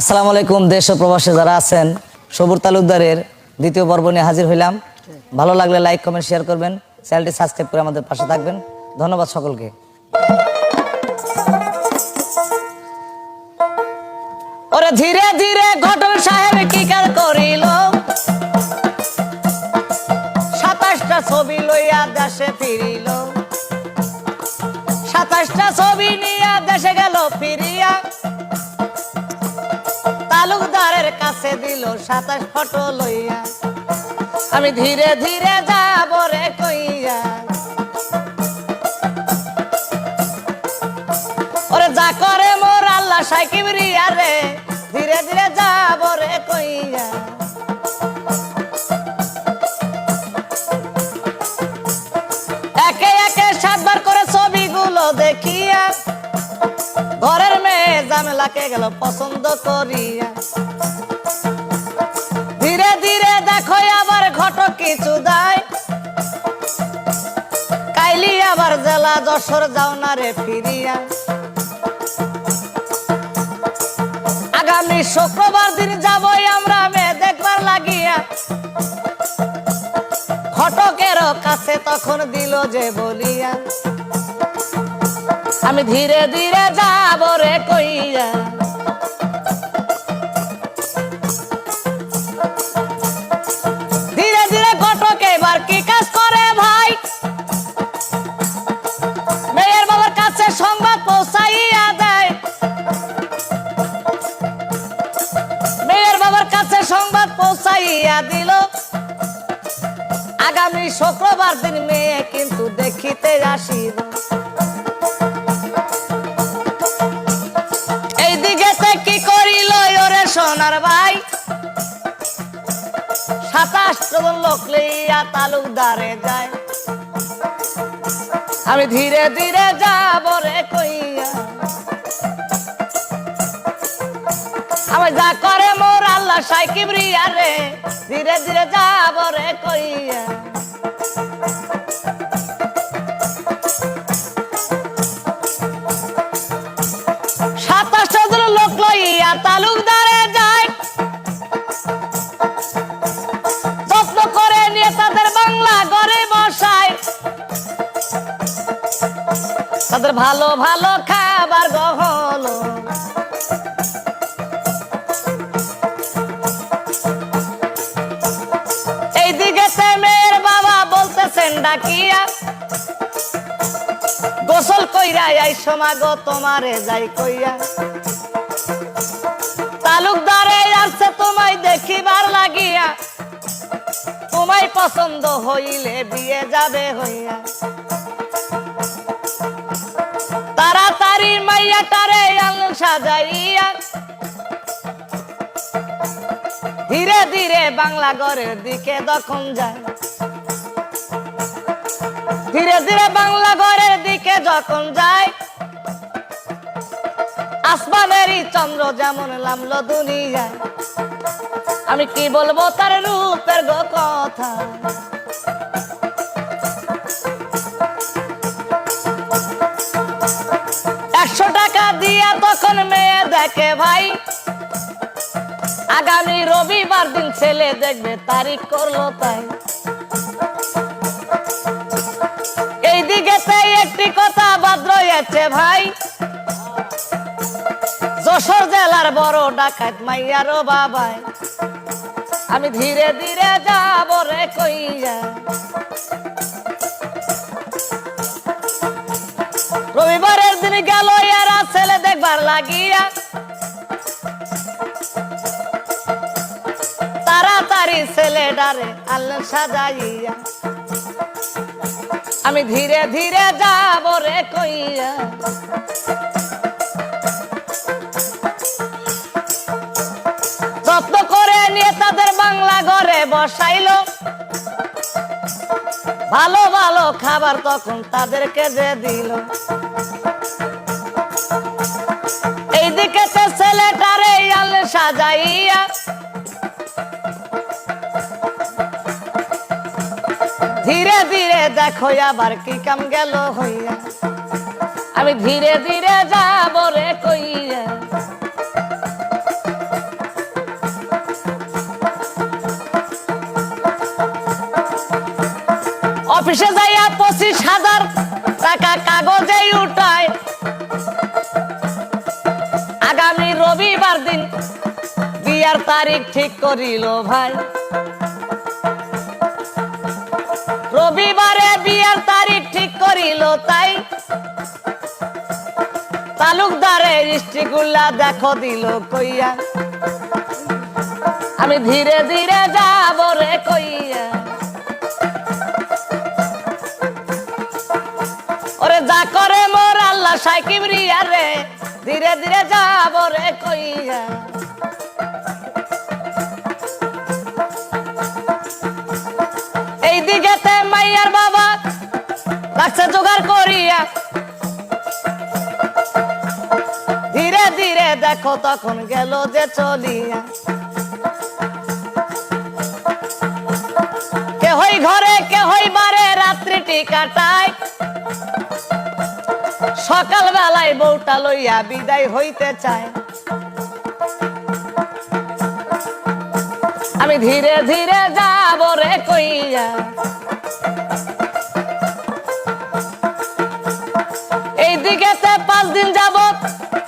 আসসালামু আলাইকুম, দেশ ও প্রবাসে যারা আছেন, সবুর তালুকদারের দ্বিতীয় পর্ব নিয়ে হাজির হইলাম। ভালো লাগলে লাইক, কমেন্ট শেয়ার করবেন। চ্যানেলটি সাবস্ক্রাইব করে আমাদের পাশে থাকবেন। ধন্যবাদ সকলকে। ওরে ধীরে ধীরে ঘটক সাহেব কি কাজ করিল? সাতাশটা ছবি লইয়া দেশে ফিরিল। সাতাশটা ছবি নিয়ে দেশে গেল ফিরিয়া। কাছে দিল সাতাশ ফটো লইয়া। আমি ধীরে ধীরে যাব রে কইয়া। ওরে যা করে মোর আল্লাহ সাকিব রিয়া রে, ধীরে ধীরে যাব রে কইয়া। একে একে সাতবার করে ছবিগুলো দেখিয়া, ঘরের মেয়ে জামেলাকে গেল পছন্দ করিয়া। দেখো আবার কিছু কাইলি আবার জেলা যশোর যাও না রে ফিরিয়া। আগামী শুক্রবার দিন যাবই আমরা মেয়ে দেখবার লাগিয়া। ঘটকের কাছে তখন দিল যে বলিয়া। আমি ধীরে ধীরে যাব রে কইয়া। আগামী শুক্রবার দিন মেয়ে, কিন্তু দেখিতে আসিল এইদিকে কি করিল ওরে সোনার ভাই? সাতাশ লোক লইয়া তালুকদারে যায়। আমি ধীরে ধীরে যাব রে কইয়া। আমি যা করে মোর আল্লাহ সাইকিব রিয়া রে, ধীরে ধীরে যাব রে কইয়া। তাদের ভালো ভালো খাবার গহল এইদিকে মেয়ের বাবা বলতেছেন, ডাকিয়া, গোসল কইরা এই সমাগো তোমারে যাই কইয়া। তালুকদারে আসছে তোমায় দেখিবার লাগিয়া। তোমায় পছন্দ হইলে বিয়ে যাবে হইয়া। তাড়াতাড়ি মাইয়াটারে আনলেন সাজাইয়া। ধীরে ধীরে বাংলা ঘরের দিকে দখন যায়, ধীরে ধীরে বাংলা ঘরের দিকে যখন যায়, আসমানেরই চন্দ্র যেমন নামলো দুনিয়া আমি কি বলব তার রূপের গো কথা? দিয়া তখন মেয়ে দেখে ভাই। আগামী রবিবার দিন ছেলে দেখবে, তারিখ করল তাই। এইদিকে তাই একটি কথা বাদ রয়েছে ভাই। যশোর জেলার বড় ডাকাত মাইয়ারও বাবাই। আমি ধীরে ধীরে যাব রে কইয়া। দেখবার লাগিয়া তাড়াতাড়ি ছেলে ডারে আল্লাহ সাজাইয়া। আমি ধীরে ধীরে যাব রে কইয়া। যত্ন করে নিয়ে তাদের বাংলা ঘরে বসাইলো। ভালো ভালো খাবার তখন তাদেরকে যে দিল। যাইয়া। ধীরে ধীরে দেখো আবার কি কাম গেল হইয়া। আমি ধীরে ধীরে যাব রে কইয়া। অফিসে যাই তারিখ ঠিক করিল ভাই। রবিবারে বিয়ার তারিখ ঠিক করিল তাই। তালুকদারে ইষ্টিগুল্লা দেখো দিল কইয়া। আমি ধীরে ধীরে যাব রে কইয়া। ওরে যা করে মোর আল্লাহ সাইকিম রিয়া রে, ধীরে ধীরে যাব রে কইয়া। মাইয়ার বাবা, লাগছে জোগাড় করিয়া। ধীরে ধীরে দেখো তখন গেল যে চলিয়া। কে হই ঘরে কে হই বারে রাত্রিটি কাটায়। সকাল বেলায় বউটা লইয়া বিদায় হইতে চায়। আমি ধীরে ধীরে যাব রে কইয়া। এই দিকেতে পাঁচ দিন যাব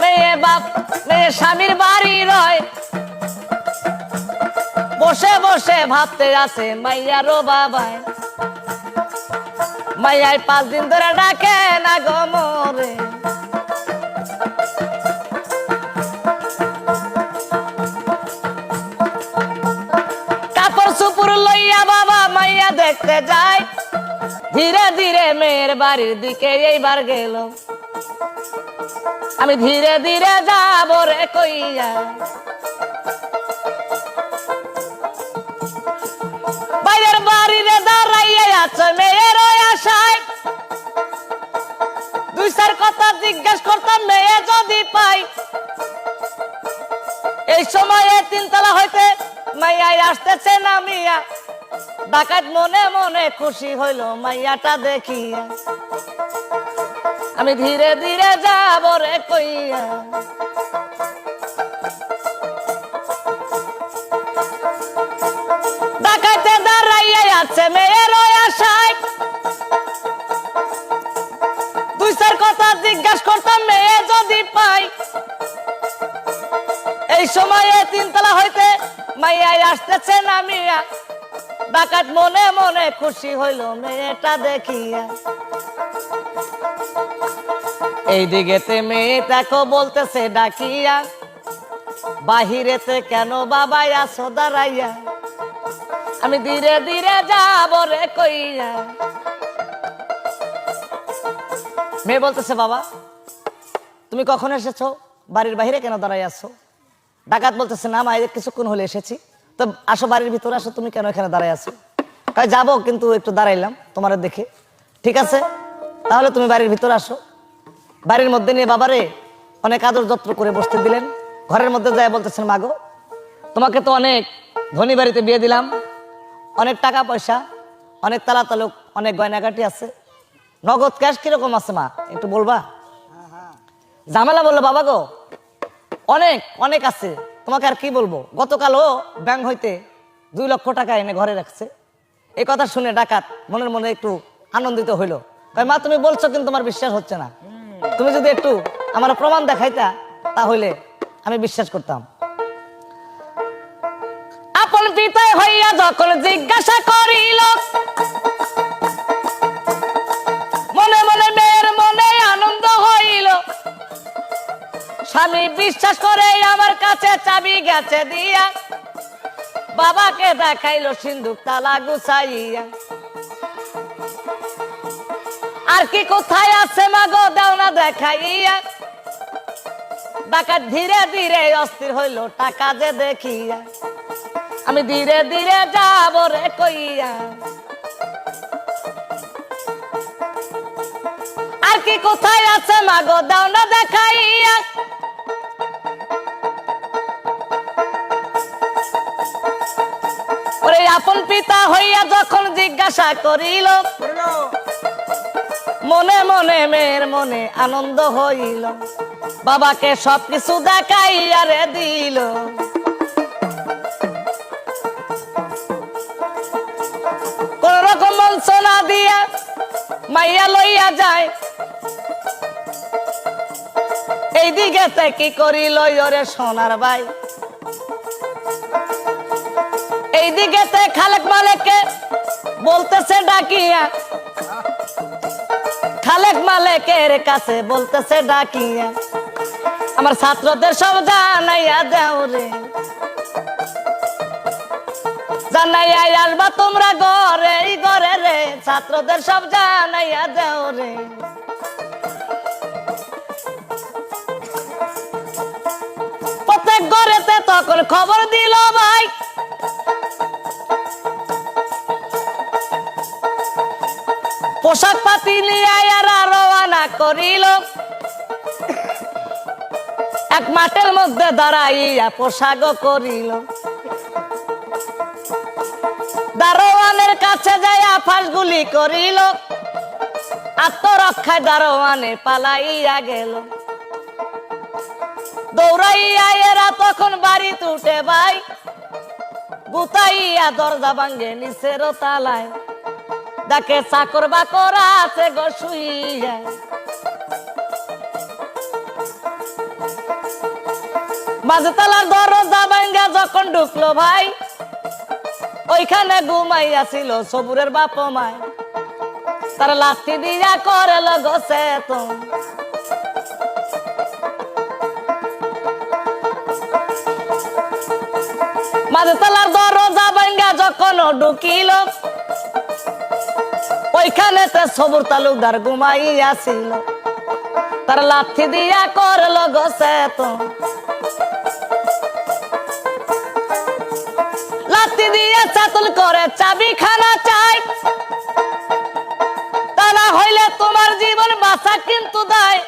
মেয়ে বাপ, মেয়ে স্বামীর বাড়ি রয়। বসে বসে ভাবতে আছে মাইয়ারও বাবায়। মাইয়াই পাঁচ দিন ধরে ডাকে না গো মোরে। দেখতে যায় ধীরে ধীরে মেয়ের বাড়ির দিকে এইবার গেল আমি ধীরে ধীরে যাব রে কইয়া। বাইরের দাঁড়াইয়া আছে মেয়ের আশায়। দুই চার কথা জিজ্ঞেস করতাম, মেয়ে যদি পাই? এই সময়ে তিনতলা হইতে মাইয়াই আসতেছে না মিয়া। ডাকাত মনে মনে খুশি হইল, মাইয়াটা দেখিয়া। আমি ধীরে ধীরে যাব রে কইয়া। ডাকাইতে দাঁড়াইয়া আছে মেয়ের আশায়। দুই চার কথা জিজ্ঞাস করতাম, মেয়ে যদি পাই? এই সময়ে তিনতলা হইতে মাইয়াই আসতেছে না ডাকাত মনে মনে খুশি হইল মেয়েটা দেখিয়া। এই দিকেতে মেয়েটাকে বলতেছে ডাকিয়া, বাহিরেতে কেন বাবাই আসো দাঁড়াইয়া? আমি ধীরে ধীরে যাব রে কইয়া। মেয়ে বলতেছে, বাবা, তুমি কখন এসেছ? বাড়ির বাইরে কেন দাঁড়াই আছো? ডাকাত বলতেছে, না মায়ের কিছুক্ষণ হলে এসেছি। তো আসো বাড়ির ভিতরে আসো, তুমি কেন এখানে দাঁড়াই আছো? তাই যাব, কিন্তু একটু দাঁড়াইলাম তোমার দেখে। ঠিক আছে? তাহলে তুমি বাড়ির ভিতরে আসো। বাড়ির মধ্যে নিয়ে বাবারে অনেক আদর যত্ন করে বসতে দিলেন। ঘরের মধ্যে যায় বলতেছেন, মাগো, তোমাকে তো অনেক ধনী বাড়িতে বিয়ে দিলাম। অনেক টাকা পয়সা, অনেক তালা তালুক অনেক গয়নাগাটি আছে। নগদ ক্যাশ কীরকম আছে, মা? একটু বলবা? ঝামেলা বলল, বাবা গো, অনেক অনেক আছে। তোমাকে আর কি বলব? গতকালও ব্যাংক হইতে দুই লক্ষ টাকা এনে ঘরে রাখছে। এই কথা শুনে ডাকাত মনের মনে একটু আনন্দিত হইল। কয়, মা, তুমি বলছো কিন্তু তোমার বিশ্বাস হচ্ছে না। তুমি যদি একটু আমার প্রমাণ দেখাইতা, তাহলে আমি বিশ্বাস করতাম। আপন পিতায় হইয়া যখন জিজ্ঞাসা করিল স্বামী বিশ্বাস করে আমার কাছে চাবি গেছে দিয়া। বাবাকে দেখাইলো সিন্ধুক তালা গুছাইয়া। আর কি কোথায় আছে মাগো, দাও না দেখাইয়া। ডাকাত ধীরে ধীরে অস্থির হইল টাকা যে দেখিয়া। আমি ধীরে ধীরে যাব রে কইয়া। আর কি কোথায় আছে মাগো, দাও না দেখাইয়া। আপন পিতা হইয়া যখন জিজ্ঞাসা করিল মনে মনে মেয়ের মনে আনন্দ হইল। বাবাকে সবকিছু দেখাইয়া রে দিল। কোন রকম মঞ্চ না দিয়া দিয়া যায়। এইদিকে কি করিল ওরে সোনার ভাই এইদিকে খালেক মালেককে বলতেছে ডাকিয়া। খালেক মালেকের কাছে বলতেছে ডাকিয়া। আমার ছাত্রদের সব জানাইয়া রে। জানাইয়া আসবা তোমরা ঘরে ঘরে রে। ছাত্রদের সব জানাইয়া রে। প্রত্যেক ঘরেতে তখন খবর দিল ভাই। পোশাক পাতি নিয়ে আর রওনা করিল। এক মাঠের মধ্যে দাঁড়াইয়া পোশাক করিল। দারোয়ানের কাছে যাইয়া ফাঁস গুলি করিল। আত্মরক্ষায় দারোয়ানে পালাইয়া গেল। দৌড়াইয়া এরা তখন বাড়ি উঠে ভাই গুতাইয়া দরজা ভাঙ্গে নিচের তালায়। ডাকে চাকর বাকর আছে গো শুইয়া। মাঝে তালার দরজা ভাঙ্গা যখন ঢুকলো ভাই, ওইখানে ঘুমাইয়া ছিল সবুরের বাপ মায় তার লাঠি দিয়া করে লগছে তো মাঝে তালার দরজা ভাঙ্গা যখন ঢুকিল ওইখানে তে সবুর তালুকদার ঘুমাইয়া ছিল। তার লাঠি দিয়া করে লগছে তো। লাত্তি দিয়ে চাতল করে চাবি খানা চাই হইলে তোমার জীবন বাঁচা কিন্তু দায়।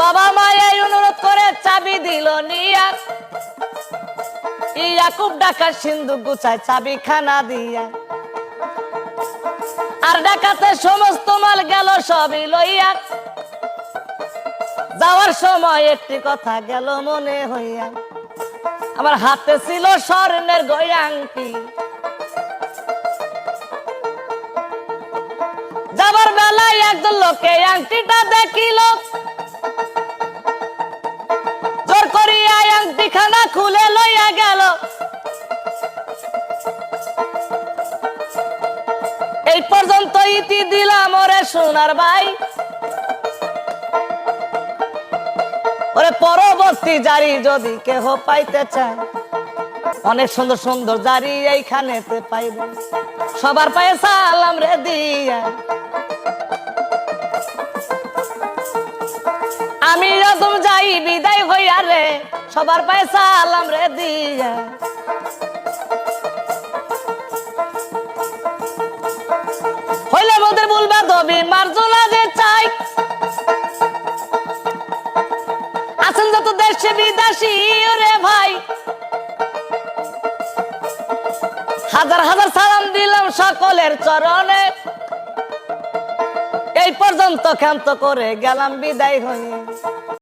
বাবা মা এই অনুরোধ করে চাবি দিল নিয়া। ইয়াকুব ডাকার সিন্ধু গুছায় চাবি খানা দিয়া। আর ডাকাতে সমস্ত মাল গেল, সবই লইয়া। যাওয়ার সময় একটি কথা গেল মনে হইয়া। আমার হাতে ছিল স্বর্ণের গয়াংটি যাবার বেলায় একজন লোকে আংটিটা দেখিল। জোর করিয়া আংটি খানা খুলে লইয়া গেল। এই পর্যন্ত ইতি দিলাম ওরে সোনার ভাই। ওরে পরবর্তী জারি যদি কেহ পাইতে চায়, অনেক সুন্দর সুন্দর জারি এইখানেতে পাইবে। সবার পায়ে সালাম রে দিয়া। আমি যখন যাই, বিদায় হইয়া রে, সবার পায়ে সালাম রে দিয়া। দবি মার্জুলা যে চাই। আছেন যত দেশে বিদেশি রে ভাই। হাজার হাজার সালাম দিলাম সকলের চরণে। এই পর্যন্ত ক্ষান্ত করে গেলাম বিদায় হয়ে।